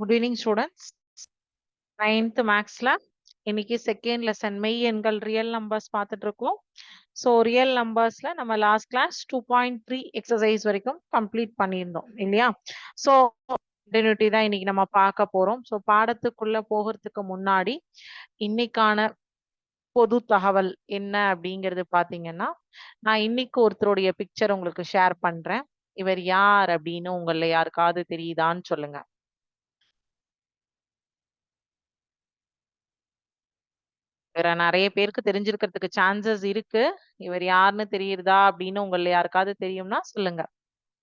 Good evening students ninth மேக்ஸ்ல இன்னைக்கு second lesson மெய் எண்கள் ரியல் நம்பர்ஸ் பார்த்துட்டு இருக்கோம் ஸோ ரியல் நம்பர்ஸ்ல நம்ம last class two point three exercise வரைக்கும் கம்ப்ளீட் பண்ணியிருந்தோம் இல்லையா? ஸோ கண்டினியூட்டி தான் இன்னைக்கு நம்ம பார்க்க போறோம். ஸோ பாடத்துக்குள்ள போகிறதுக்கு முன்னாடி இன்னைக்கான பொது தகவல் என்ன அப்படிங்கிறது பாத்தீங்கன்னா நான் இன்னைக்கு ஒருத்தருடைய பிக்சர் உங்களுக்கு ஷேர் பண்றேன். இவர் யார் அப்படின்னு உங்கள யாருக்காவது தெரியுதான்னு சொல்லுங்க. வேற நிறைய பேருக்கு தெரிஞ்சிருக்கிறதுக்கு சான்சஸ் இருக்கு. இவர் யாருன்னு தெரியுதா அப்படின்னு உங்கள யாருக்காவது தெரியும்னா சொல்லுங்க.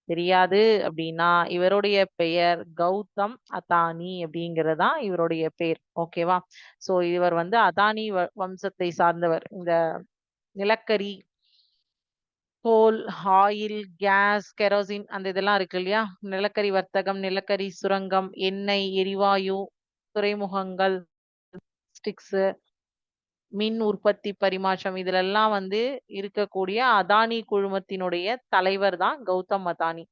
தெரியாது அப்படின்னா இவருடைய பெயர் கௌதம் அதானி அப்படிங்கறதுதான் இவருடைய பேர். ஓகேவா சோ இவர் வந்து அதானி வ- வம்சத்தை சார்ந்தவர். இந்த நிலக்கரி கோல் ஆயில் கேஸ் கெரோசின் அந்த இதெல்லாம் இருக்கு இல்லையா? நிலக்கரி வர்த்தகம் நிலக்கரி சுரங்கம் எண்ணெய் எரிவாயு துறைமுகங்கள் ஸ்டிக்ஸ் மின் உற்பத்தி பரிமாற்றம் இதுலெல்லாம் வந்து இருக்கக்கூடிய அதானி குழுமத்தினுடைய தலைவர் தான் கௌதம் அதானி.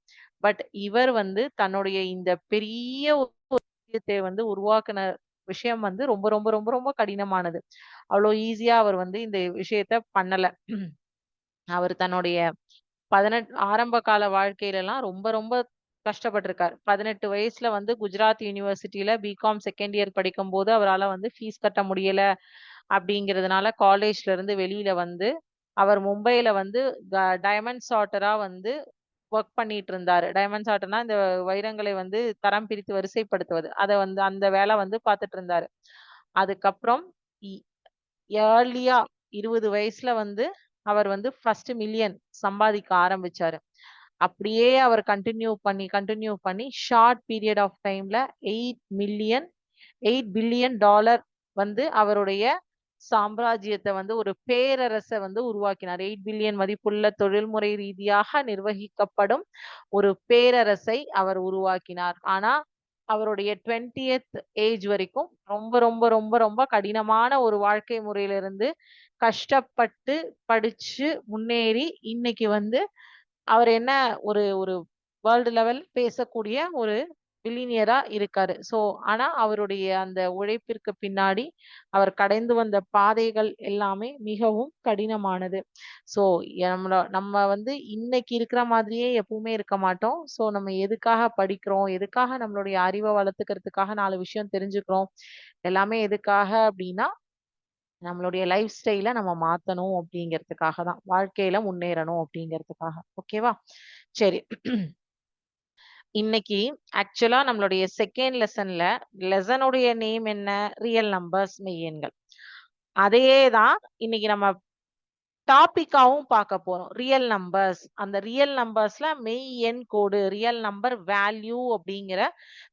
பட் இவர் வந்து தன்னுடைய இந்த பெரிய விஷயத்தை வந்து உருவாக்குன விஷயம் வந்து ரொம்ப ரொம்ப ரொம்ப ரொம்ப கடினமானது. அவ்வளோ ஈஸியா அவர் வந்து இந்த விஷயத்த பண்ணல. அவர் தன்னுடைய பதினெட்டு ஆரம்ப கால வாழ்க்கையில எல்லாம் ரொம்ப ரொம்ப கஷ்டப்பட்டிருக்கார். பதினெட்டு வயசுல வந்து குஜராத் யூனிவர்சிட்டியில பிகாம் செகண்ட் இயர் படிக்கும் போது அவரால் வந்து ஃபீஸ் கட்ட முடியல. அப்படிங்கிறதுனால காலேஜ்ல இருந்து வெளியில வந்து அவர் மும்பையில வந்து டைமண்ட் சார்ட்டரா வந்து ஒர்க் பண்ணிட்டு இருந்தாரு. டைமண்ட் சார்ட்டர்னா இந்த வைரங்களை வந்து தரம் பிரித்து வரிசைப்படுத்துவது. அதை வந்து அந்த வேலை வந்து பார்த்துட்டு இருந்தாரு. அதுக்கப்புறம் ஏர்லியா இருபது வயசுல வந்து அவர் வந்து ஃபர்ஸ்ட் மில்லியன் சம்பாதிக்க ஆரம்பிச்சாரு. அப்படியே அவர் கண்டினியூ பண்ணி கண்டினியூ பண்ணி ஷார்ட் பீரியட் ஆஃப் டைம்ல eight million eight billion dollar வந்து அவருடைய சாம்ராஜ்யத்தை வந்து ஒரு பேரரசை வந்து உருவாக்கினார். எயிட் பில்லியன் மதிப்புள்ள தொழில்முறை ரீதியாக நிர்வகிக்கப்படும் ஒரு பேரரசை அவர் உருவாக்கினார். ஆனா அவருடைய டுவெண்ட்டியத் ஏஜ் வரைக்கும் ரொம்ப ரொம்ப ரொம்ப ரொம்ப கடினமான ஒரு வாழ்க்கை முறையிலிருந்து கஷ்டப்பட்டு படிச்சு முன்னேறி இன்னைக்கு வந்து அவர் என்ன ஒரு ஒரு வேர்ல்டு லெவல் பேசக்கூடிய ஒரு பில்லினியரா இருக்காரு. ஸோ ஆனா அவருடைய அந்த உழைப்பிற்கு பின்னாடி அவர் கடைந்து வந்த பாதைகள் எல்லாமே மிகவும் கடினமானது. ஸோ நம்மள நம்ம வந்து இன்னைக்கு இருக்கிற மாதிரியே எப்பவுமே இருக்க மாட்டோம். ஸோ நம்ம எதுக்காக படிக்கிறோம்? எதுக்காக நம்மளுடைய அறிவை வளர்த்துக்கிறதுக்காக நாலு விஷயம் தெரிஞ்சுக்கிறோம்? எல்லாமே எதுக்காக அப்படின்னா நம்மளுடைய லைஃப் ஸ்டைல நம்ம மாத்தணும் அப்படிங்கிறதுக்காக தான். வாழ்க்கையில முன்னேறணும் அப்படிங்கிறதுக்காக. ஓகேவா சரி. இன்னைக்கு ஆக்சுவலா நம்மளுடைய செகண்ட் லெசன்ல லெசனுடைய நேம் என்ன? ரியல் நம்பர்ஸ் மெய்யெண்கள் அதையே தான் இன்னைக்கு நம்ம டாபிக்காவும் பார்க்க போறோம். ரியல் நம்பர்ஸ் அந்த ரியல் நம்பர்ஸ்ல மெய் எண் கோடு ரியல் நம்பர் வேல்யூ அப்படிங்கிற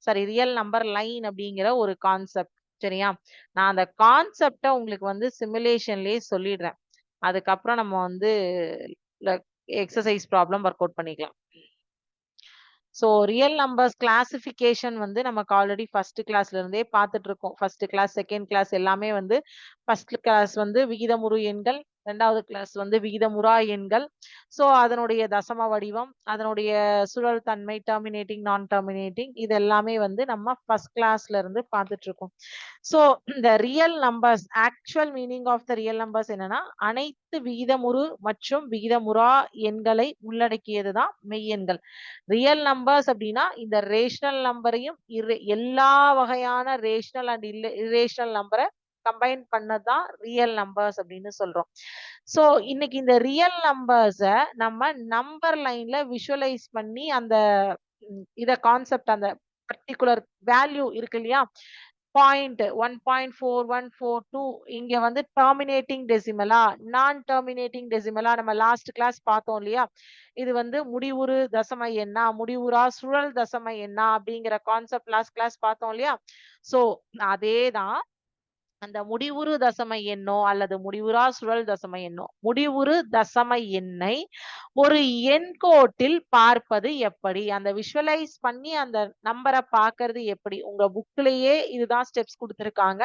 சாரி ரியல் நம்பர் லைன் அப்படிங்கிற ஒரு கான்செப்ட் சரியா? நான் அந்த கான்செப்டை உங்களுக்கு வந்து சிமுலேஷன்லயே சொல்லிடுறேன். அதுக்கப்புறம் நம்ம வந்து எக்ஸசைஸ் ப்ராப்ளம் ஒர்க் அவுட் பண்ணிக்கலாம். ஸோ ரியல் நம்பர்ஸ் கிளாசிஃபிகேஷன் வந்து நமக்கு ஆல்ரெடி ஃபர்ஸ்ட் கிளாஸ்ல இருந்தே பார்த்துட்டு இருக்கோம். ஃபர்ஸ்ட் கிளாஸ் செகண்ட் கிளாஸ் எல்லாமே வந்து ஃபர்ஸ்ட் கிளாஸ் வந்து விகிதமுறு எண்கள் ரெண்டாவது கிளாஸ் வந்து விகிதமுறா எண்கள். ஸோ அதனுடைய தசம வடிவம் அதனுடைய சுழல் தன்மை டெர்மினேட்டிங் நான் டெர்மினேட்டிங் இது எல்லாமே வந்து நம்ம ஃபர்ஸ்ட் கிளாஸ்ல இருந்து பார்த்துட்டு இருக்கோம் ஸோ இந்த real numbers actual meaning of the real numbers என்னன்னா அனைத்து விகிதமுறு மற்றும் விகிதமுறா எண்களை உள்ளடக்கியது தான் மெய்யெண்கள் ரியல் நம்பர்ஸ் அப்படின்னா இந்த ரேஷனல் நம்பரையும் எல்லா வகையான ரேஷனல் அண்ட் இல்ல இரேஷனல் நம்பரை கம்பைன் பண்ணதான் ரியல் நம்பர்ஸ் அப்படின்னு சொல்றோம். ஸோ இன்னைக்கு இந்த ரியல் நம்பர்ஸ நம்ம நம்பர் லைன்ல விஷுவலைஸ் பண்ணி அந்த இத கான்செப்ட் அந்த பர்டிகுலர் வேல்யூ இருக்கு இல்லையா? Point one point four one four two இங்க வந்து டெர்மினேட்டிங் டெசிமலா நான் டெர்மினேட்டிங் டெசிமலா நம்ம லாஸ்ட் கிளாஸ் பார்த்தோம் இல்லையா? இது வந்து முடிவுறு தசம என்ன முடிவுறா சுழல் தசம என்ன அப்படிங்கிற கான்செப்ட் லாஸ்ட் கிளாஸ் பார்த்தோம் இல்லையா? ஸோ அதே தான் அந்த முடிவுறு தசம எண்ணோ அல்லது முடிவுறா சுழல் தசம எண்ணோ. முடிவுறு தசம எண்ணை ஒரு எண்கோட்டில் பார்ப்பது எப்படி? அந்த விஷுவலைஸ் பண்ணி அந்த நம்பரை பார்க்கறது எப்படி? உங்க புக்லயே இதுதான் ஸ்டெப்ஸ் கொடுத்துருக்காங்க.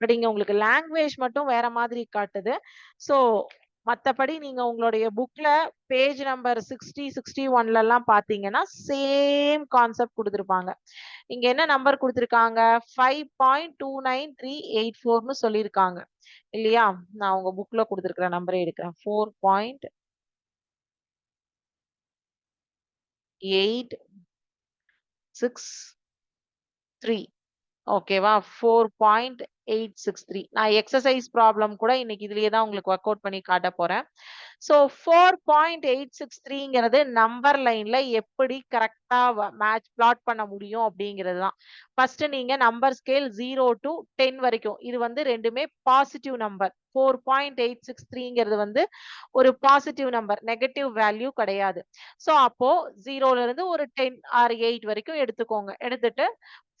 பட் இங்க உங்களுக்கு லாங்குவேஜ் மட்டும் வேற மாதிரி காட்டுது. சோ மத்தபடி நீங்க உங்களுடைய புக்ல பேஜ் நம்பர் சிக்ஸ்டி சிக்ஸ்டி ஒன்ல எல்லாம் பாத்தீங்கன்னா சேம் கான்செப்ட் கொடுத்துருப்பாங்க. இங்க என்ன நம்பர் கொடுத்திருக்காங்க? Five point two nine three eight ஃபோர்னு சொல்லியிருக்காங்க. இல்லையா? நான் உங்க புக்ல கொடுத்துருக்கிற நம்பரே எடுக்கிறேன். Four point eight six three ஓகேவா four point eight six three நான் எக்ஸசைஸ் ப்ராப்ளம் கூட இன்னைக்கு இதுலயே தான் உங்களுக்கு ஒர்க் அவுட் பண்ணி காட்ட போறேன். So four point eight six த்ரீங்கிறது number லைன்ல எப்படி கரெக்டா மேட்ச் பிளாட் பண்ண முடியும் அப்படிங்கிறது தான். ஃபர்ஸ்ட் நீங்க number scale zero to ten வரைக்கும். இது வந்து ரெண்டுமே positive number four point eight six த்ரீங்கிறது வந்து ஒரு பாசிட்டிவ் நம்பர் நெகட்டிவ் வேல்யூ கிடையாது. ஸோ அப்போ ஜீரோல இருந்து ஒரு டென் ஆர் எயிட் வரைக்கும் எடுத்துக்கோங்க. எடுத்துட்டு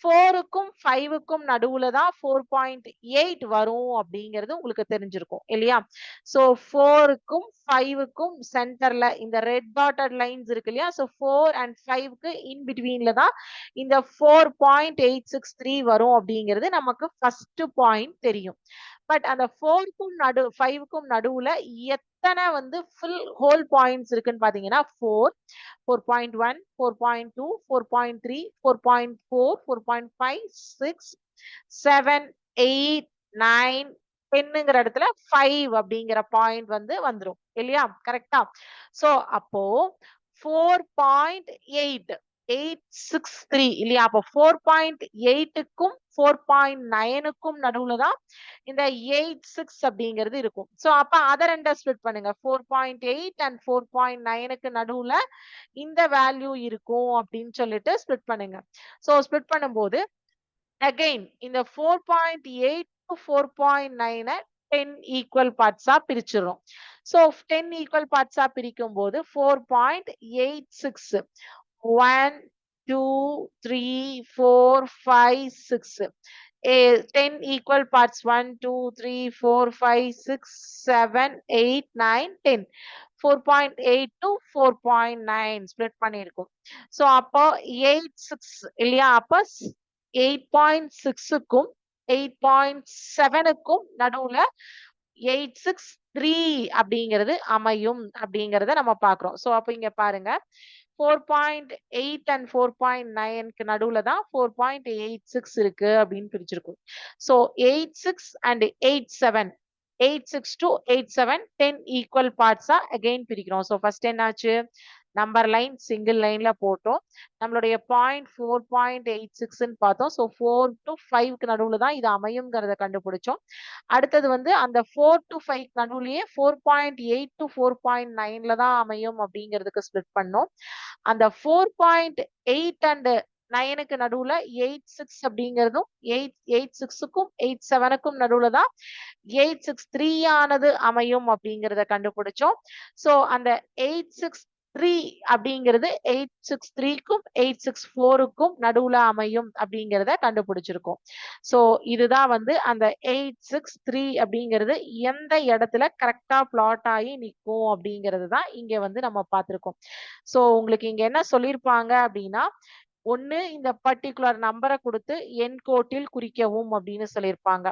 ஃபோருக்கும் ஃபைவுக்கும் நடுவுல தான் ஃபோர் பாயிண்ட் எயிட் வரும் அப்படிங்கிறது உங்களுக்கு தெரிஞ்சிருக்கும் இல்லையா? ஸோ ஃபோருக்கும் ஃபைவுக்கும் சென்டர்ல இந்த ரெட் டாட்டட் லைன்ஸ் இருக்கு இல்லையா? ஸோ ஃபோர் அண்ட் ஃபைவ்க்கு இன் பிட்வீன்ல தான் இந்த four point eight six three வரும் அப்படிங்கிறது நமக்கு ஃபர்ஸ்ட் பாயிண்ட் தெரியும். பட் அந்த ஃபோருக்கும் நடு ஃபைவுக்கும் நடுவுல எத்தனை வந்து ஃபுல் ஹோல் பாயிண்ட்ஸ் இருக்குன்னு பாத்தீங்கன்னா four four point one four point two four point three four point four four point five six seven eight nine டென்னுங்கிற இடத்துல ஃபைவ் அப்படிங்கிற பாயிண்ட் வந்து வந்துடும் இல்லையா? கரெக்டா சோ அப்போ four point eight eight six three இல்லையா? அப்போ ஃபோர் பாயிண்ட் எயிட்டுக்கும் ஃபோர் பாயிண்ட் நைனுக்கும் நடுவுல தான் இந்த எயிட் சிக்ஸ் அப்படிங்கிறது இருக்கும். ஸோ அப்போ அதை ரெண்டா ஸ்ப்ளிட் பண்ணுங்க. Four point eight and four point நைனுக்கு நடுவுல இந்த வேல்யூ இருக்கும் அப்படின்னு சொல்லிட்டு ஸ்ப்ளிட் பண்ணுங்க. ஸோ ஸ்ப்ளிட் பண்ணும்போது அகைன் இந்த four point eight to four point Nainai ten equal பார்ட்ஸா பிரிச்சிடும் ஸோ டென் ஈக்குவல் பார்ட்ஸா பிரிக்கும் போது four point eight six one two three four five six ten equal parts one two three four five six seven eight nine ten four point eight to four point nine split பண்ணியிருக்கும். So அப்போ eight six இல்லையா? அப்போ eight point சிக்ஸுக்கும் eight point செவனுக்கும் நடுவுல eight six three அப்படிங்கிறது அமையும் அப்படிங்கிறத நம்ம பாக்குறோம் ஸோ அப்போ இங்க பாருங்க. Four point eight and four point நைனுக்கு நடுவில் தான் ஃபோர் பாயிண்ட் எயிட் சிக்ஸ் இருக்கு அப்படின்னு பிரிச்சிருக்கும். So eight six and eight seven eight six to eight seven ten equal பார்ட்ஸா again பிரிக்கிறோம். ஸோ ஃபர்ஸ்ட் என்னாச்சு? நம்பர் லைன் சிங்கிள் லைன்ல போட்டோம். நம்மளுடைய பாயிண்ட் ஃபோர் பாயிண்ட் எயிட் சிக்ஸ்ன்னு பார்த்தோம். ஸோ ஃபோர் டு ஃபைவ்க்கு நடுவில் தான் இது அமையுங்கிறத கண்டுபிடிச்சோம். அடுத்தது வந்து அந்த four to five நடுவுலயே four point eight to four point நைன்ல தான் அமையும் அப்படிங்கிறதுக்கு ஸ்ப்ளிட் பண்ணோம். அந்த ஃபோர் பாயிண்ட் எயிட் அண்ட் நைனுக்கு நடுவுல எயிட் சிக்ஸ் அப்படிங்கிறதும் எயிட் எயிட் சிக்ஸுக்கும் எயிட் செவனுக்கும் நடுவுல தான் எயிட் சிக்ஸ் த்ரீ ஆனது அமையும் அப்படிங்கிறத கண்டுபிடிச்சோம். ஸோ அந்த எயிட் சிக்ஸ் த்ரீ அப்படிங்கிறது எயிட் சிக்ஸ் த்ரீக்கும் எயிட் சிக்ஸ் ஃபோருக்கும் நடுவுல அமையும் அப்படிங்கிறத கண்டுபிடிச்சிருக்கோம். ஸோ இதுதான் வந்து அந்த எயிட் சிக்ஸ் த்ரீ அப்படிங்கிறது எந்த இடத்துல கரெக்டா பிளாட் ஆகி நிற்கும் அப்படிங்கிறது தான் இங்க வந்து நம்ம பார்த்துருக்கோம். ஸோ உங்களுக்கு இங்க என்ன சொல்லியிருப்பாங்க அப்படின்னா ஒன்று இந்த பர்டிகுலர் நம்பரை கொடுத்து என் கோட்டில் குறிக்கவும் அப்படின்னு சொல்லியிருப்பாங்க.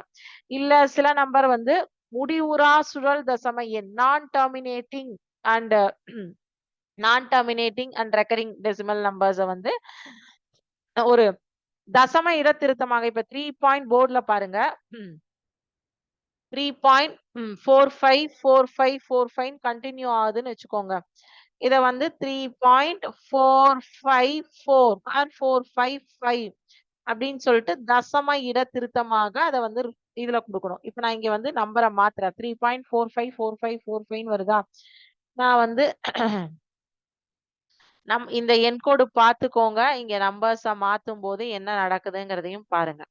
இல்லை சில நம்பர் வந்து முடிவுறா சுழல் தசம எண் non terminating and non terminating and recurring decimal நம்பர்ஸை வந்து ஒரு தசம இட திருத்தமாக இப்ப த்ரீ பாயிண்ட் போர்ட்ல பாருங்க. Three point four five four five four five continue ஆகுதுன்னு வச்சுக்கோங்க. இதை வந்து three point four five four or four five five அப்படின்னு சொல்லிட்டு தசம இட திருத்தமாக அதை வந்து இதுல கொடுக்கணும். இப்ப நான் இங்க வந்து நம்பரை மாத்துறேன். Three point four five four five four ஃபைவ்னு வருதா? நான் வந்து நம் இந்த என்கோடு பார்த்துக்கோங்க இங்க நம்பர்ஸ மாத்தும் போது என்ன நடக்குதுங்கிறதையும் பாருங்க.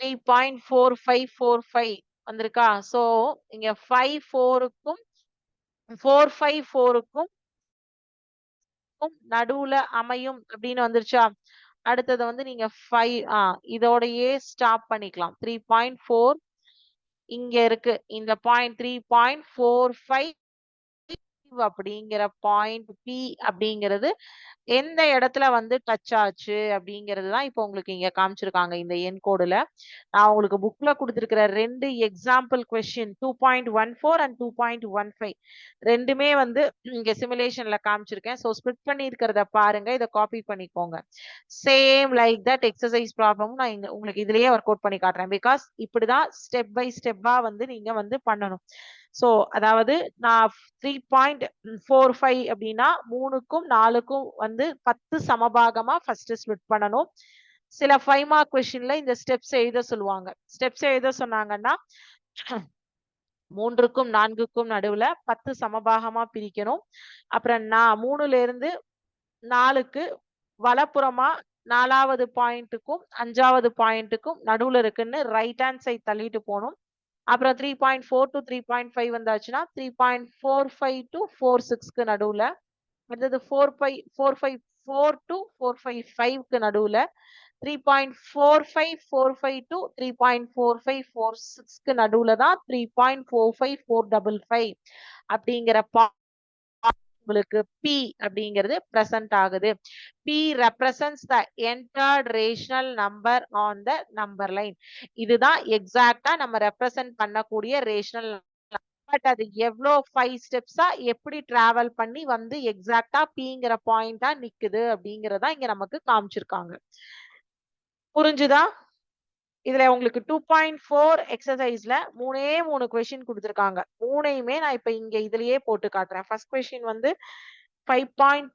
Three point four five four five வந்திருக்கா? ஸோ இங்க ஃபைவ் ஃபோருக்கும் ஃபோர் ஃபைவ் ஃபோருக்கும் நடுவுல அமையும் அப்படின்னு வந்துருச்சா? அடுத்தது வந்து நீங்க ஃபைவ் ஆ இதோடயே ஸ்டாப் பண்ணிக்கலாம். த்ரீ பாயிண்ட் ஃபோர் இங்க இருக்கு. இந்த point three point four five அப்படிங்கிற பாயிண்ட் பி அப்படிங்கிறது எந்த இடத்துல வந்து டச் ஆச்சு அப்படிங்கிறது தான் இப்போ உங்களுக்கு இங்க காமிச்சிருக்காங்க இந்த என் கோடுல. நான் உங்களுக்கு புக்ல கொடுத்துருக்கிற ரெண்டு example question two point one four and two point one five ரெண்டுமே வந்து இங்க சிமுலேஷன்ல காமிச்சிருக்கேன். ஸோ ஸ்பிளிட் பண்ணி இருக்கிறத பாருங்க. இதை காப்பி பண்ணிக்கோங்க. சேம் லைக் தட் எக்ஸசைஸ் ப்ராப்ளமும் நான் இங்க உங்களுக்கு இதுலயே ஒர்க் அவுட் பண்ணி காட்டுறேன். பிகாஸ் இப்படிதான் ஸ்டெப் பை ஸ்டெப்பா வந்து நீங்க வந்து பண்ணணும். ஸோ அதாவது நான் த்ரீ பாயிண்ட் ஃபோர் ஃபைவ் அப்படின்னா மூணுக்கும் நாலுக்கும் வந்து பத்து சமபாகமா ஃபர்ஸ்ட் ஸ்பிளிட் பண்ணணும். சில ஃபைவ் மார்க் கொஸ்டின்ல இந்த ஸ்டெப்ஸ் எழுத சொல்லுவாங்க. ஸ்டெப்ஸ் எழுத சொன்னாங்கன்னா மூன்றுக்கும் நான்குக்கும் நடுவுல பத்து சமபாகமா பிரிக்கணும். அப்புறம் நான் மூணுல இருந்து நாலுக்கு வலப்புறமா நாலாவது பாயிண்ட்டுக்கும் அஞ்சாவது பாயிண்ட்டுக்கும் நடுவுல இருக்குன்னு ரைட் ஹேண்ட் சைட் தள்ளிட்டு போகணும். அப்புறம் three point four to three point five வந்தாச்சுன்னா three point four five to four சிக்ஸ்க்கு நடுவில் அடுத்தது four five four five four to four five ஃபைவ்க்கு நடுவில் three point four five four five to three point four five four சிக்ஸ்க்கு நடுவில் தான் three point four five four double five அப்படிங்கிற பா உங்களுக்கு B அப்படிங்கிறது பிரசன்ட் ஆகுது. B represents the entered rational number on the number line இதுதான் எக்ஸாக்டா நம்ம ரெப்ரசன்ட் பண்ணக்கூடிய ரேஷனல் பட் அது எவ்வளோ ஃபைவ் ஸ்டெப்ஸா எப்படி டிராவல் பண்ணி வந்து எக்ஸாக்டா பிங்கிற பாயிண்டா நிக்குது அப்படிங்கறதா இங்க நமக்கு காமிச்சிருக்காங்க. புரிஞ்சுதா? இதுல உங்களுக்கு டூ பாயிண்ட் ஃபோர் எக்ஸசைஸ்ல மூணே மூணு கொஸ்டின் கொடுத்துருக்காங்க. மூணையுமே நான் இப்ப இங்க இதுலயே போட்டு காட்டுறேன். ஃபர்ஸ்ட் கொஸ்டின் வந்து five point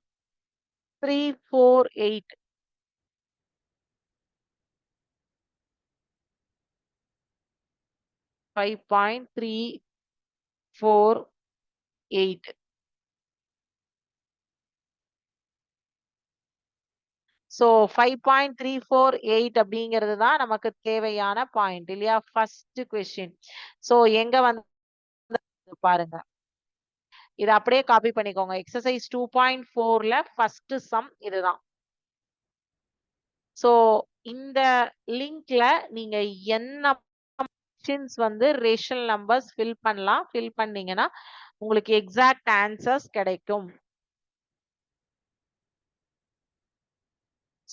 three four eight five point three four eight so five point three four eight அப்படிங்கிறது தான் நமக்கு தேவையான பாயிண்ட் இல்லையா? ஃபர்ஸ்ட் கொஸ்டின் ஸோ எங்க வந்து பாருங்க. இதை அப்படியே காப்பி பண்ணிக்கோங்க. எக்ஸசைஸ் டூ பாயிண்ட் ஃபோர்ல ஃபர்ஸ்ட் சம் இதுதான். ஸோ இந்த லிங்க்ல நீங்க என்ன கொஸ்டின்ஸ் வந்து ரேஷனல் நம்பர்ஸ் ஃபில் பண்ணலாம். ஃபில் பண்ணீங்கன்னா உங்களுக்கு எக்ஸாக்ட் ஆன்சர்ஸ் கிடைக்கும்.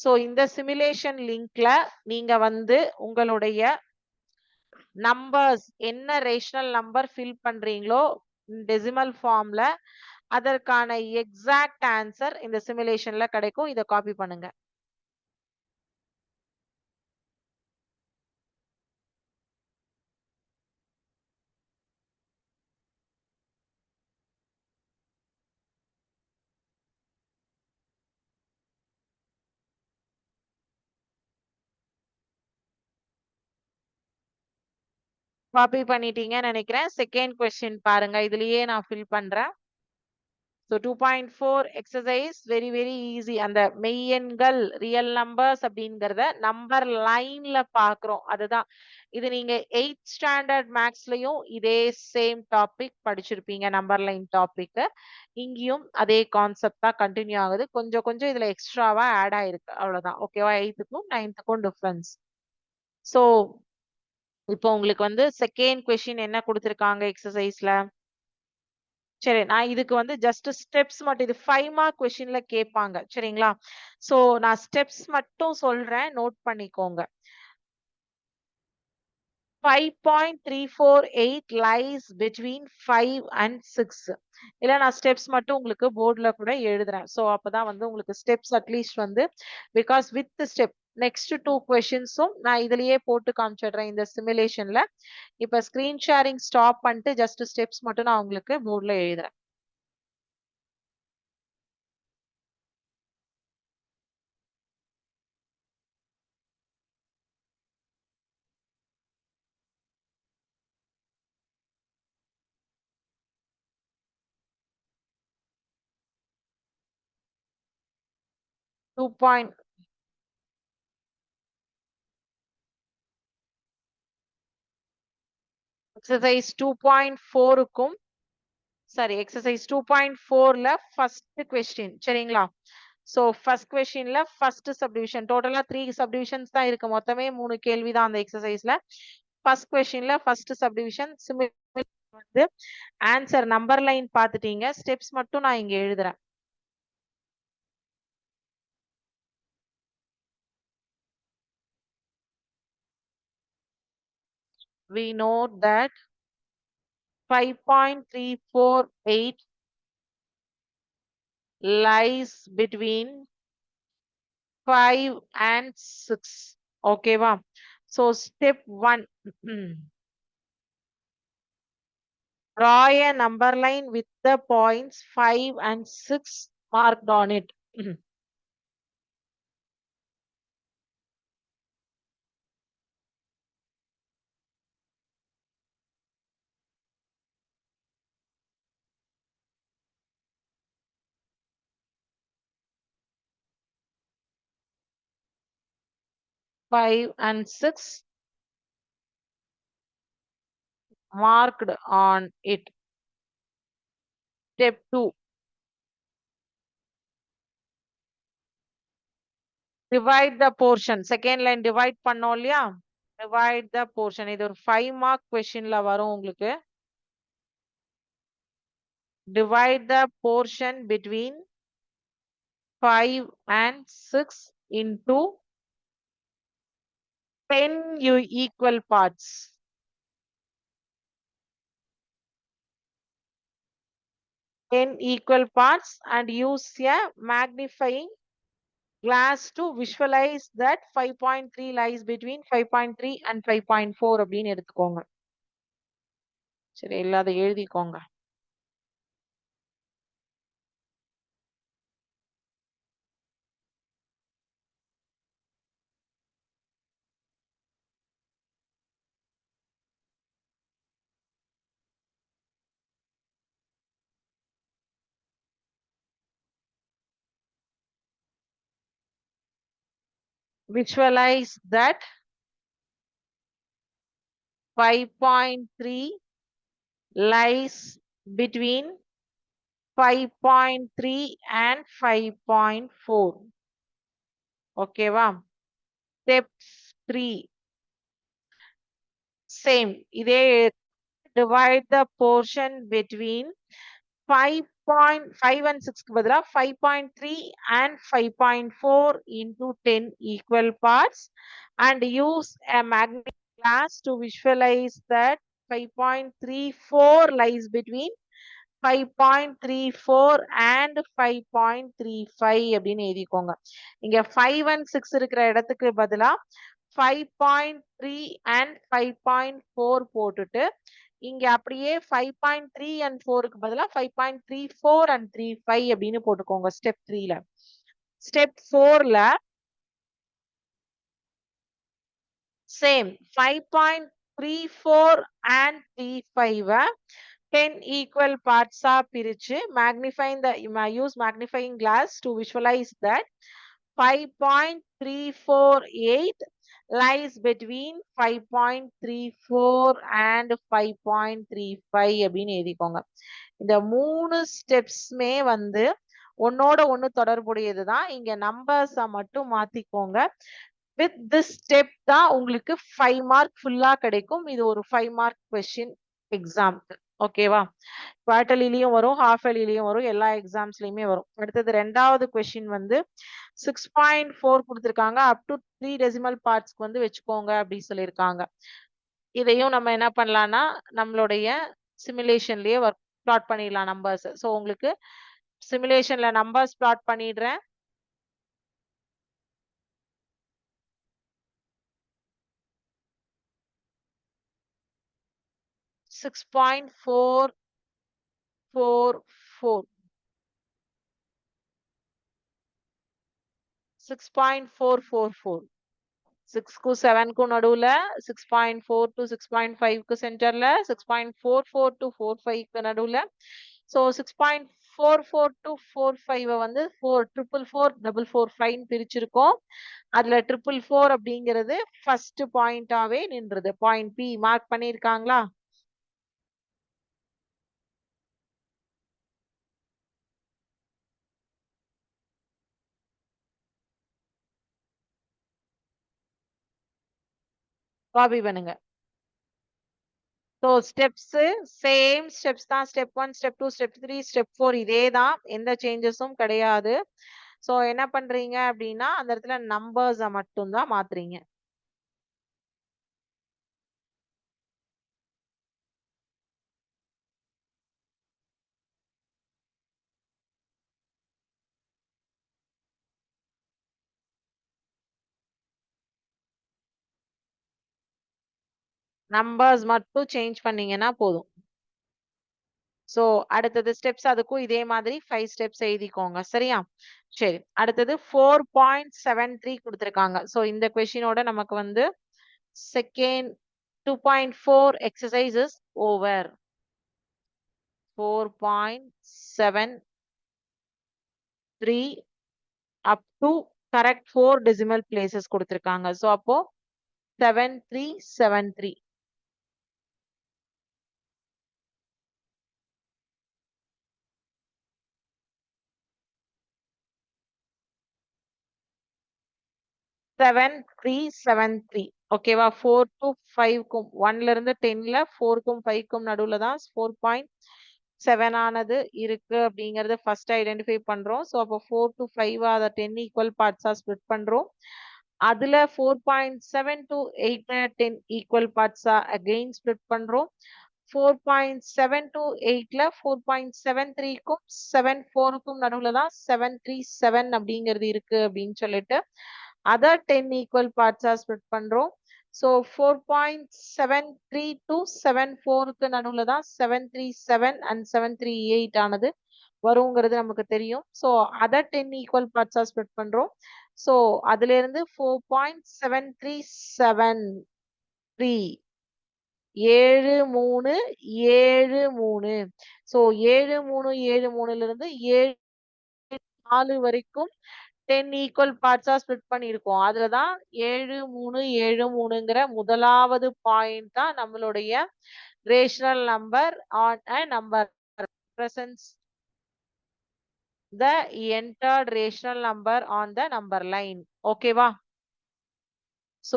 ஸோ இந்த சிமுலேஷன் லிங்க்ல நீங்க வந்து உங்களுடைய நம்பர்ஸ் என்ன ரேஷனல் நம்பர் ஃபில் பண்றீங்களோ டெசிமல் ஃபார்ம்ல அதற்கான எக்ஸாக்ட் ஆன்சர் இந்த சிமுலேஷன்ல கிடைக்கும். இதை காப்பி பண்ணுங்க. காப்பி பண்ணிட்டீங்கன்னு நினைக்கிறேன். செகண்ட் கொஸ்டின் பாருங்க. இதுலயே நான் ஃபில் பண்றேன். So two point four exercise very very easy அந்த மெய்யெண்கள் ரியல் நம்பர்ஸ் அப்படிங்கிறத நம்பர் லைன்ல பாக்குறோம். அதுதான். இது நீங்க எயிட் ஸ்டாண்டர்ட் மேக்ஸ்லயும் இதே சேம் டாபிக் படிச்சிருப்பீங்க நம்பர் லைன் டாபிக் இங்கேயும் அதே கான்செப்ட் தான் கண்டினியூ ஆகுது. கொஞ்சம் கொஞ்சம் இதுல எக்ஸ்ட்ராவா ஆட் ஆயிருக்கு. அவ்வளவுதான். ஓகேவா எயித்துக்கும் நைன்த்துக்கும் டிஃப்ரென்ஸ் ஸோ இப்போ உங்களுக்கு வந்து செகண்ட் கொஸ்டின் என்ன கொடுத்துருக்காங்க எக்ஸசைஸ்ல சரி நான் இதுக்கு வந்து ஜஸ்ட் ஸ்டெப்ஸ் மட்டும் இது ஃபைவ் மார்க் கொஸ்டின்ல கேட்பாங்க சரிங்களா? சோ நான் ஸ்டெப்ஸ் மட்டும் சொல்றேன் நோட் பண்ணிக்கோங்க. Five lies three four eight lies between five and நான் ஸ்டெப்ஸ் மட்டும் உங்களுக்கு போர்டில் கூட எழுதுறேன். ஸோ அப்பதான் வந்து உங்களுக்கு ஸ்டெப்ஸ் அட்லீஸ்ட் வந்து because with step next two கொஷின்ஸும் நான் இதுலயே போட்டு காமிச்சிடுறேன் இந்த சிமுலேஷன்ல இப்போ ஸ்க்ரீன் ஷேரிங் ஸ்டாப் பண்ணிட்டு ஜஸ்ட் ஸ்டெப்ஸ் மட்டும் நான் உங்களுக்கு போர்டில் எழுதுறேன். Two point exercise two point ஃபோருக்கும் sorry exercise two point ஃபோர்ல ஃபர்ஸ்ட் கொஸ்டின் சரிங்களா? ஸோ ஃபர்ஸ்ட் கொஸ்டின்ல ஃபர்ஸ்ட் சப்டிவிஷன் டோட்டலா த்ரீ சப்டிவிஷன்ஸ் தான் இருக்கு. மொத்தமே மூணு கேள்வி தான் அந்த எக்ஸசைஸ்ல ஃபர்ஸ்ட் கொஸ்டின்ல ஃபர்ஸ்ட் சப்டிவிஷன் வந்து ஆன்சர் நம்பர் லைன் பார்த்துட்டீங்க. ஸ்டெப்ஸ் மட்டும் நான் இங்க எழுதுறேன். We know that 5.348 lies between 5 and 6 okay va? So step 1 draw a number line with the points 5 and 6 marked on it five and six marked on it. Step two. Divide the portion. Second line divide பண்ணோம் இல்லையா divide the portion. இது ஒரு five mark questionல வரும் உங்களுக்கு. Divide the portion between five and six into ten u- equal parts. Ten equal parts and use a magnifying glass to visualize that 5.3 lies between 5.3 and 5.4 அப்படின்னு எடுத்துக்கோங்க சரி இல்லாத எழுதிக்கோங்க visualize that 5.3 lies between 5.3 and 5.4 ஓகேவா step 3 same இதே point five and சிக்ஸ்க்கு பதிலாக five point three and five point four into ten equal parts and use a magnifying glass to visualise that five point three four lies between five point three four and five point three five அப்படின்னு எழுதிக்கோங்க இங்க five and six இருக்கிற இடத்துக்கு பதிலாக five point three and five point four போட்டுட்டு இங்க அப்படியே five point three and ஃபோருக்கு பதிலாக five point three four and three five அப்படின்னு போட்டுக்கோங்க ஸ்டெப் த்ரீல ஸ்டெப் ஃபோர்ல same five point three four and three five ten equal பார்ட்ஸா பிரிச்சு magnifying the use magnifying glass to visualise that five point three four eight magnifying glass to visualize that 5.348 lies between 5.34 and 5.35 அப்படின்னு எழுதிக்கோங்க. இந்த மூணு ஸ்டெப்ஸ்மே வந்து ஒன்னோட ஒன்று தொடர்புடையது தான் இங்க நம்பர்ஸ மட்டும் மாத்திக்கோங்க. வித் திஸ் ஸ்டெப் தான் உங்களுக்கு ஃபைவ் மார்க் ஃபுல்லா கிடைக்கும். இது ஒரு ஃபைவ் மார்க் கொஷின் எக்ஸாம்க்கு ஓகேவா குவார்டர்லிலையும் வரும் ஹாஃப் இயர்லிலையும் வரும் எல்லா எக்ஸாம்ஸ்லயுமே வரும். அடுத்தது ரெண்டாவது கொஸ்டின் வந்து சிக்ஸ் பாயிண்ட் ஃபோர் கொடுத்துருக்காங்க அப் டு த்ரீ டெசிமல் பார்ட்ஸ்க்கு வந்து வச்சுக்கோங்க அப்படின்னு சொல்லியிருக்காங்க. இதையும் நம்ம என்ன பண்ணலாம்னா நம்மளுடைய சிமுலேஷன்லயே ஒர்க் பிளாட் பண்ணிடலாம் நம்பர்ஸ் ஸோ உங்களுக்கு சிமுலேஷன்ல நம்பர்ஸ் பிளாட் பண்ணிடுறேன். Six point four four four six point four four four சிக்ஸ்க்கும் செவன்க்கும் நடுவுல six point four to six point ஃபைவ்க்கு சென்டர்ல six point four four to four ஃபைவ்க்கு நடுவுல. So six point four four to four five வந்து four triple four double four ஃபைவ்னு பிரிச்சிருக்கோம். அதில் ட்ரிபிள் ஃபோர் அப்படிங்கிறது ஃபர்ஸ்ட் பாயிண்டாவே நின்றுது. பாயிண்ட் பி மார்க் பண்ணியிருக்காங்களா காப்பி பண்ணுங்க ஸோ ஸ்டெப்ஸு சேம் ஸ்டெப்ஸ் தான். Step one step two step three step four இதே தான். எந்த சேஞ்சஸும் கிடையாது. ஸோ என்ன பண்றீங்க அப்படின்னா அந்த இடத்துல நம்பர்ஸை மட்டும்தான் மாத்துறீங்க. நம்பர்ஸ் மட்டும் சேஞ்ச் பண்ணீங்கன்னா போதும். ஸோ அடுத்தது ஸ்டெப்ஸ் அதுக்கும் இதே மாதிரி ஃபைவ் ஸ்டெப்ஸ் எழுதிக்கோங்க. சரியா? சரி. அடுத்தது ஃபோர் பாயிண்ட் செவன் த்ரீ கொடுத்துருக்காங்க. ஸோ இந்த கொஷினோட நமக்கு வந்து second two point four exercises over four point seven three up to correct four decimal places கொடுத்துருக்காங்க. ஸோ அப்போ seven three seven three seven three seven three ஓகேவா ஃபோர் டு ஃபைவ்க்கும் ஒன்ல இருந்து டென்ல ஃபோருக்கும் ஃபைவ்க்கும் நடுவில் தான் ஃபோர் பாயிண்ட் செவன் ஆனது இருக்கு அப்படிங்கறத ஃபர்ஸ்ட் ஐடென்டிஃபை பண்றோம். ஸோ அப்போ ஃபோர் டு ஃபைவ் அதை டென் ஈக்குவல் பார்ட்ஸா ஸ்ப்ளிட் பண்றோம். அதுல four point seven to eight ten equal பார்ட்ஸா again split பண்றோம். ஃபோர் பாயிண்ட் செவன் டு எயிட்ல ஃபோர் பாயிண்ட் செவன் த்ரீக்கும் செவன் ஃபோருக்கும் நடுவில் தான் செவன் த்ரீ செவன் அப்படிங்கிறது இருக்கு அப்படின்னு சொல்லிட்டு அதர் டென் ஈக்குவல் பார்ட்ஸா ஸ்ப்ளிட் பண்றோம். So four point seven three to seven ஃபோருக்கு நடுவில் தான் seven three seven and seven three eight ஆனது வருங்கிறது நமக்கு தெரியும். ஸோ அதர் டென் ஈக்குவல் பார்ட்ஸா ஸ்ப்ளிட் பண்றோம். ஸோ அதுல இருந்து four point seven three seven three ஏழு மூணு ஏழு மூணு. ஸோ ஏழு மூணு ஏழு மூணுல இருந்து ஏழு நாலு வரைக்கும் டென் ஈக்குவல் பார்ட்ஸா ஸ்ப்ளிட் பண்ணியிருக்கோம். அதுல தான் ஏழு மூணு ஏழு மூணுங்கிற முதலாவது பாயிண்ட் தான் நம்மளுடைய rational number on a number presents the entered rational number on the number line. ஓகேவா ஸோ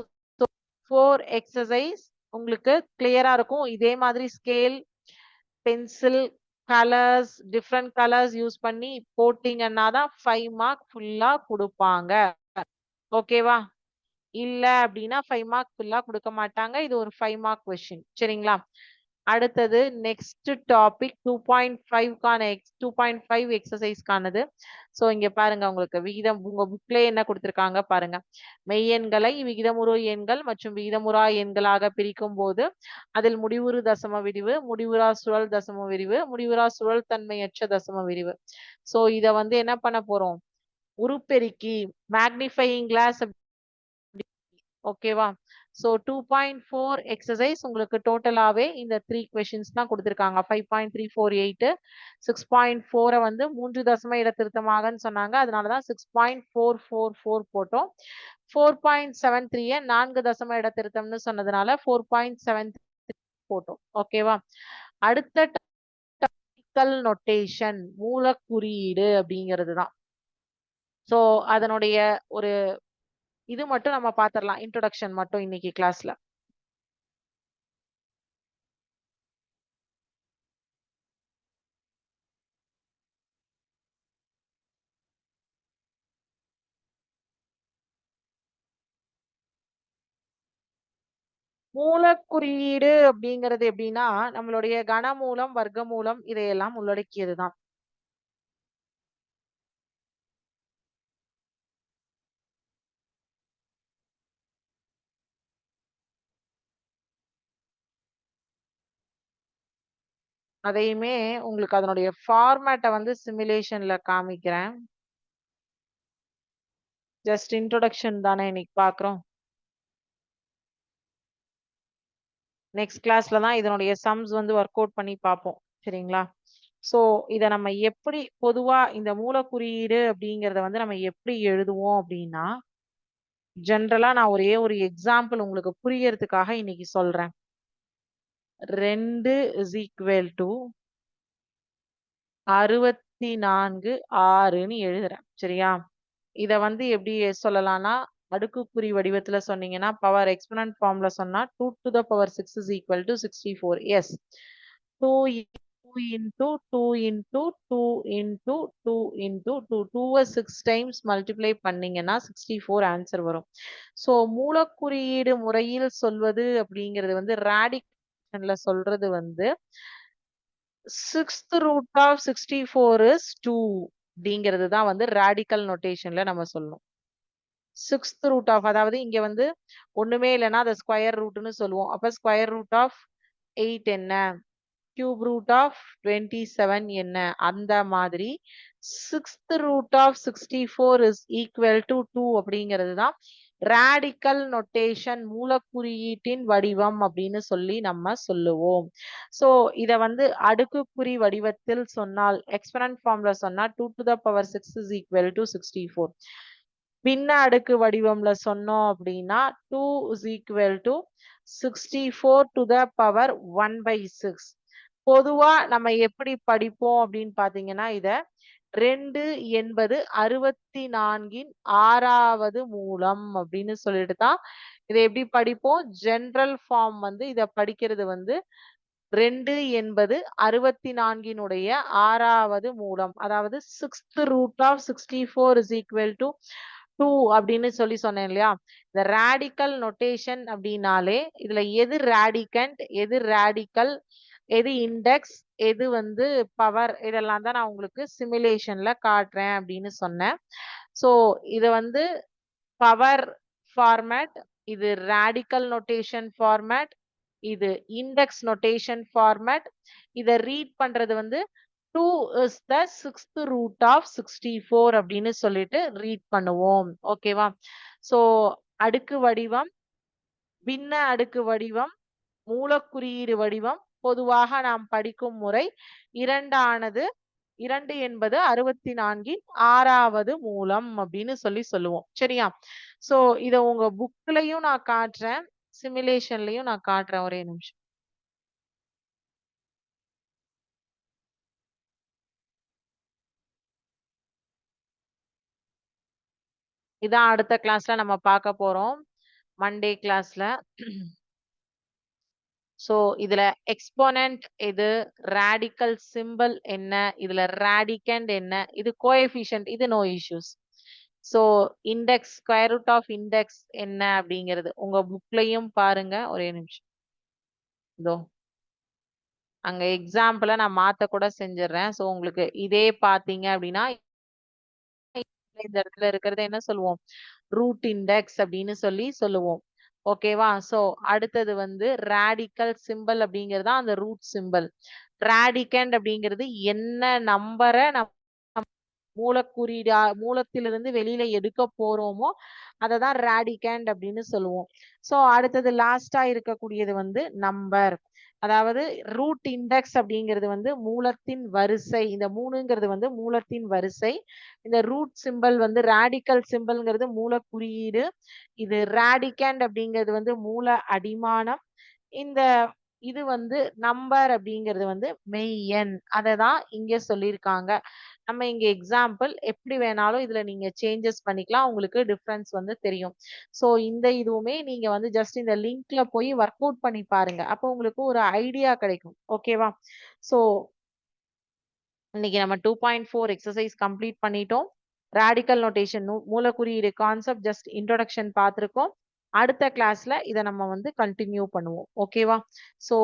ஃபோர் எக்ஸசைஸ் உங்களுக்கு கிளியரா இருக்கும். இதே மாதிரி scale pencil colours different colours use பண்ணி போட்டீங்கன்னா தான் ஃபைவ் மார்க் ஃபுல்லா கொடுப்பாங்க. ஓகேவா இல்ல அப்படின்னா ஃபைவ் மார்க் ஃபுல்லா கொடுக்க மாட்டாங்க. இது ஒரு ஃபைவ் மார்க் கொஸ்டின் சரிங்களா? அடுத்தது நெக்ஸ்ட் டாபிக் டூ பாயிண்ட் ஃபைவ்க்கான எக்ஸ் டூ பாயிண்ட் ஃபைவ் எக்ஸசைஸ்க்கானது ஸோ இங்கே பாருங்க உங்களுக்கு விகிதம் உங்க புக்லேயே என்ன கொடுத்துருக்காங்க பாருங்க. மெய்யெண்களை விகிதமுறு எண்கள் மற்றும் விகிதமுறா எண்களாக பிரிக்கும் போது அதில் முடிவுறு தசம விரிவு முடிவுறா சுழல் தசம விரிவு முடிவுறா சுழல் தன்மையற்ற தசம விரிவு. ஸோ இதை வந்து என்ன பண்ண போறோம்? உருப்பெருக்கி மேக்னிஃபையிங் கிளாஸ் ஓகேவா so two point four exercise உங்களுக்கு டோட்டலாகவே இந்த த்ரீ கொஷின்ஸ் தான் கொடுத்துருக்காங்க. Five point three four eight six point ஃபோரை வந்து மூன்று தசம இடத்திருத்தமாகன்னு சொன்னாங்க. அதனால தான் six point four four four போட்டோம். ஃபோர் பாயிண்ட் செவன் த்ரீயை நான்கு தசம இடத்திருத்தம்னு சொன்னதுனால ஃபோர் பாயிண்ட் செவன் போட்டோம். ஓகேவா அடுத்த டாபிக்கல் நொட்டேஷன் மூலக்குறியீடு அப்படிங்கிறது தான் ஸோ அதனுடைய ஒரு இது மட்டும் நம்ம பாத்திரலாம். இன்ட்ரோடக்ஷன் மட்டும் இன்னைக்கு கிளாஸ்ல மூலக்குறியீடு அப்படிங்கிறது எப்படின்னா நம்மளுடைய கனமூலம் வர்க்கமூலம் இதையெல்லாம் உள்ளடக்கியதுதான். அதையுமே உங்களுக்கு அதனுடைய ஃபார்மேட்டை வந்து சிமுலேஷன்ல காமிக்கிறேன். ஜஸ்ட் இன்ட்ரொடக்ஷன் தானே இன்னைக்கு பார்க்குறோம் நெக்ஸ்ட் கிளாஸ்ல தான் இதனுடைய சம்ஸ் வந்து ஒர்க் அவுட் பண்ணி பார்ப்போம். சரிங்களா? ஸோ இதை நம்ம எப்படி பொதுவா இந்த மூலக்குறியீடு அப்படிங்கிறத வந்து நம்ம எப்படி எழுதுவோம் அப்படின்னா ஜென்ரலா நான் ஒரே ஒரு எக்ஸாம்பிள் உங்களுக்கு புரியறதுக்காக இன்னைக்கு சொல்றேன். ரெண்டு இஸ் ஈக்குவல் டு அறுபத்தி நான்கு ஆறுன்னு எழுதுறேன். சரியா? இதை வந்து எப்படி சொல்லலாம்னா அடுக்குக்குறி வடிவத்துல சொன்னீங்கன்னா பவர் எக்ஸ்பனன்ட் ஃபார்ம்ல சொன்னா two to the power six is equal to sixty four as two into two into two into two into two two டூவை சிக்ஸ் டைம்ஸ் மல்டிப்ளை பண்ணீங்கன்னா சிக்ஸ்டி ஃபோர் ஆன்சர் வரும். ஸோ மூலக்குறியீடு முறையில் சொல்வது அப்படிங்கிறது வந்து ரேடிகேஷன்ல சொல்றது வந்து sixth root of sixty four is two அப்படிங்கிறது தான் வந்து ரேடிக்கல் நொட்டேஷன்ல நம்ம சொல்லணும். சிக்ஸ்த் ரூட் ஆஃப் அதாவது இங்க வந்து ஒண்ணுமே இல்லைன்னா அதை ஸ்கொயர் ரூட்னு சொல்லுவோம். அப்ப ஸ்கொயர் ரூட் ஆஃப் எயிட் என்ன? Cube root of twenty seven என்ன? அந்த மாதிரி sixth root of sixty four is equal to two அப்படிங்கிறது தான் ரேடிக்கல் நொட்டேஷன் மூலக்குறியீட்டின் வடிவம் அப்படின்னு சொல்லி நம்ம சொல்லுவோம். ஸோ இதை வந்து அடுக்குக்குறி வடிவத்தில் சொன்னால் எக்ஸ்பனன்ட் ஃபார்ம்ல சொன்னால் two to the power six is equal to sixty four பின்ன அடுக்கு வடிவம்ல சொன்னோம் அப்படின்னா two is equal to sixty four to the power one by six பொதுவா நம்ம எப்படி படிப்போம் அப்படின்னு பாத்தீங்கன்னா இதை ரெண்டு என்பது அறுபத்தி நான்கின் ஆறாவது மூலம் அப்படின்னு சொல்லிட்டு தான் இதை எப்படி படிப்போம்? ஜென்ரல் ஃபார்ம் வந்து இதை படிக்கிறது வந்து ரெண்டு என்பது அறுபத்தி நான்கினுடைய ஆறாவது மூலம் அதாவது sixth root of sixty four is equal to two அப்படின்னு சொல்லி சொன்னேன் இல்லையா? இந்த ரேடிக்கல் நொட்டேஷன் அப்படின்னாலே இதுல எது ரேடிகண்ட் எது ரேடிக்கல் எது இண்டெக்ஸ் எது வந்து பவர் இதெல்லாம் தான் நான் உங்களுக்கு சிமுலேஷன்ல காட்டுறேன் அப்படின்னு சொன்னேன். ஸோ இது வந்து பவர் ஃபார்மேட் இது ரேடிக்கல் நொட்டேஷன் ஃபார்மேட் இது இண்டெக்ஸ் நொட்டேஷன் ஃபார்மேட் இதை ரீட் பண்றது வந்து two is the sixth root of sixty four அப்படின்னு சொல்லிட்டு ரீட் பண்ணுவோம். ஓகேவா ஸோ அடுக்கு வடிவம் பின்ன அடுக்கு வடிவம் மூலக்குறியீடு வடிவம் பொதுவாக நாம் படிக்கும் முறை இரண்டானது. இரண்டு என்பது அறுபத்தி நான்கின் ஆறாவது மூலம் அப்படின்னு சொல்லி சொல்லுவோம். சரியா? சோ இத உங்க புக்லயும் நான் காட்டுறேன். சிமுலேஷன்லயும் நான் காட்டுறேன் ஒரே நிமிஷம். இதான் அடுத்த கிளாஸ்ல நம்ம பார்க்க போறோம். மண்டே கிளாஸ்ல ஸோ இதுல எக்ஸ்போனன்ட் எது? ரேடிக்கல் சிம்பிள் என்ன? இதுல ரேடிகண்ட் என்ன? இது கோஎஃபிஷியன்ட் இது no issues so index square root of index என்ன அப்படிங்கிறது உங்க புக்லயும் பாருங்க. ஒரே நிமிஷம். இதோ. அங்க எக்ஸாம்பிளை நான் மாத்த கூட செஞ்சிடுறேன் ஸோ உங்களுக்கு இதே பாத்தீங்க அப்படின்னா இந்த இடத்துல இருக்கிறத என்ன சொல்லுவோம்? ரூட் இண்டெக்ஸ் அப்படின்னு சொல்லி சொல்லுவோம். ஓகேவா சோ அடுத்தது வந்து ரேடிக்கல் சிம்பிள் அப்படிங்கிறது அந்த ரூட் சிம்பிள் ரேடிகண்ட் அப்படிங்கிறது என்ன நம்பரை நம்ம மூலக்குறியீடா மூலத்திலிருந்து வெளியில எடுக்க போறோமோ அதை தான் ரேடிகண்ட் அப்படின்னு சொல்லுவோம். சோ அடுத்தது லாஸ்டா இருக்கக்கூடியது வந்து நம்பர் அதாவது ரூட் இண்டெக்ஸ் அப்படிங்கிறது வந்து மூலத்தின் வரிசை. இந்த மூணுங்கிறது வந்து மூலத்தின் வரிசை. இந்த ரூட் சிம்பிள் வந்து ரேடிக்கல் சிம்பிள்ங்கிறது மூல குறியீடு இது ரேடிகண்ட் அப்படிங்கிறது வந்து மூல அடிமானம். இந்த இது வந்து நம்பர் அப்படிங்கிறது வந்து மெய்யெண் அதை தான் இங்க சொல்லியிருக்காங்க. நம்ம இங்க எக்ஸாம்பிள் எப்படி வேணாலும் இதுல நீங்க சேஞ்சஸ் பண்ணிக்கலாம். உங்களுக்கு டிஃப்ரென்ஸ் வந்து தெரியும். ஸோ இந்த இதுவுமே நீங்க வந்து ஜஸ்ட் இந்த லிங்க்ல போய் ஒர்க் அவுட் பண்ணி பாருங்க. அப்போ உங்களுக்கு ஒரு ஐடியா கிடைக்கும். ஓகேவா ஸோ இன்னைக்கு நம்ம two point four exercise complete பண்ணிட்டோம். ரேடிக்கல் நோட்டேஷன் மூலக்குறியீடு கான்செப்ட் ஜஸ்ட் இன்ட்ரோடக்ஷன் பார்த்துருக்கோம். அடுத்த கிளாஸ்ல இதை நம்ம வந்து கண்டினியூ பண்ணுவோம். ஓகேவா ஸோ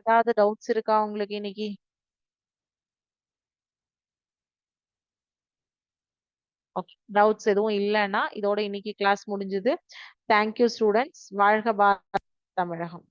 ஏதாவது டவுட்ஸ் இருக்கா உங்களுக்கு இன்னைக்கு? டவுட்ஸ் எதுவும் இல்லைன்னா இதோட இன்னைக்கு கிளாஸ் முடிஞ்சது. தேங்க்யூ ஸ்டூடெண்ட்ஸ் வாழ்க பாரத் தமிழகம்.